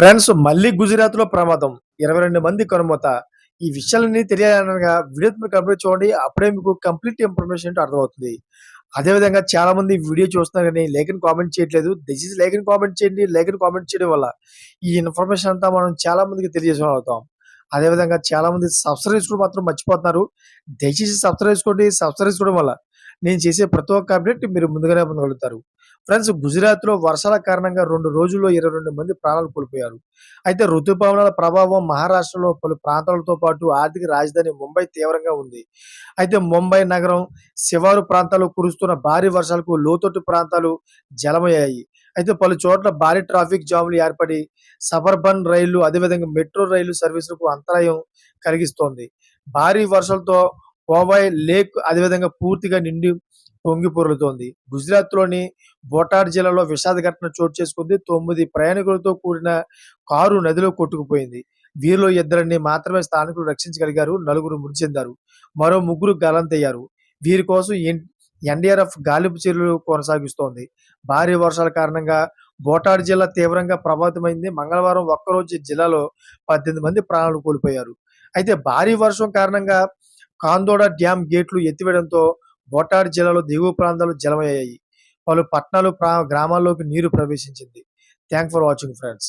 Friends మళ్ళీ గుజరాత్లో ప్రమాదం. ఇరవై రెండు మంది కనుమత. ఈ విషయాలన్నీ తెలియాలనగా వీడియో మీరు కంప్లీట్ చూడండి. అప్పుడే మీకు కంప్లీట్ ఇన్ఫర్మేషన్ అంటే అర్థమవుతుంది. అదేవిధంగా చాలా మంది వీడియో చూస్తున్నారు కానీ లేఖని కామెంట్ చేయట్లేదు. దయచేసి లేఖని కామెంట్ చేయండి. లేఖని కామెంట్ చేయడం వల్ల ఈ ఇన్ఫర్మేషన్ అంతా మనం చాలా మందికి తెలియజేసిన అవుతాం. అదేవిధంగా చాలా మంది సబ్స్క్రైబ్ మాత్రం మర్చిపోతున్నారు. దయచేసి సబ్స్క్రైబ్ చేసుకోండి. సబ్స్క్రైబ్ చేసుకోవడం వల్ల నేను చేసే ప్రతి ఒక్క అప్డేట్ మీరు ముందుగానే పొందగలుగుతారు. ఫ్రెండ్స్ గుజరాత్లో వర్షాల కారణంగా రెండు రోజుల్లో ఇరవై రెండు మంది ప్రాణాలు కోల్పోయారు. అయితే ఋతుపవనాల ప్రభావం మహారాష్ట్రలో పలు ప్రాంతాలతో పాటు ఆర్థిక రాజధాని ముంబై తీవ్రంగా ఉంది. అయితే ముంబై నగరం శివారు ప్రాంతాలు కురుస్తున్న భారీ వర్షాలకు లోతట్టు ప్రాంతాలు జలమయ్యాయి. అయితే పలు చోట్ల భారీ ట్రాఫిక్ జాములు ఏర్పడి సబర్బన్ రైళ్ళు అదేవిధంగా మెట్రో రైలు సర్వీసులకు అంతరాయం కలిగిస్తోంది. భారీ వర్షాలతో కోవాయ్ లేక్ అదేవిధంగా పూర్తిగా నిండి పొంగి పొరులుతోంది గుజరాత్లోని జిల్లాలో విషాద ఘటన చోటు చేసుకుంది. తొమ్మిది ప్రయాణికులతో కూడిన కారు నదిలో కొట్టుకుపోయింది. వీరిలో ఇద్దరిని మాత్రమే స్థానికులు రక్షించగలిగారు. నలుగురు మృతి చెందారు. మరో ముగ్గురు గలంతయ్యారు. వీరి కోసం ఎన్- ఎన్డీఆర్ఎఫ్ గాలింపు చర్యలు కొనసాగిస్తోంది. భారీ వర్షాల కారణంగా బోటాడ్ జిల్లా తీవ్రంగా ప్రభావితమైంది. మంగళవారం ఒక్కరోజు జిల్లాలో పద్దెనిమిది మంది ప్రాణాలు కోల్పోయారు. అయితే భారీ వర్షం కారణంగా కాందోడ డ్యాం గేట్లు ఎత్తివేయడంతో బోటార్ జిల్లాలో దిగువ ప్రాంతాలు జలమయ్యాయి. పలు పట్టణాలు గ్రామాల్లోకి నీరు ప్రవేశించింది. Thank for watching friends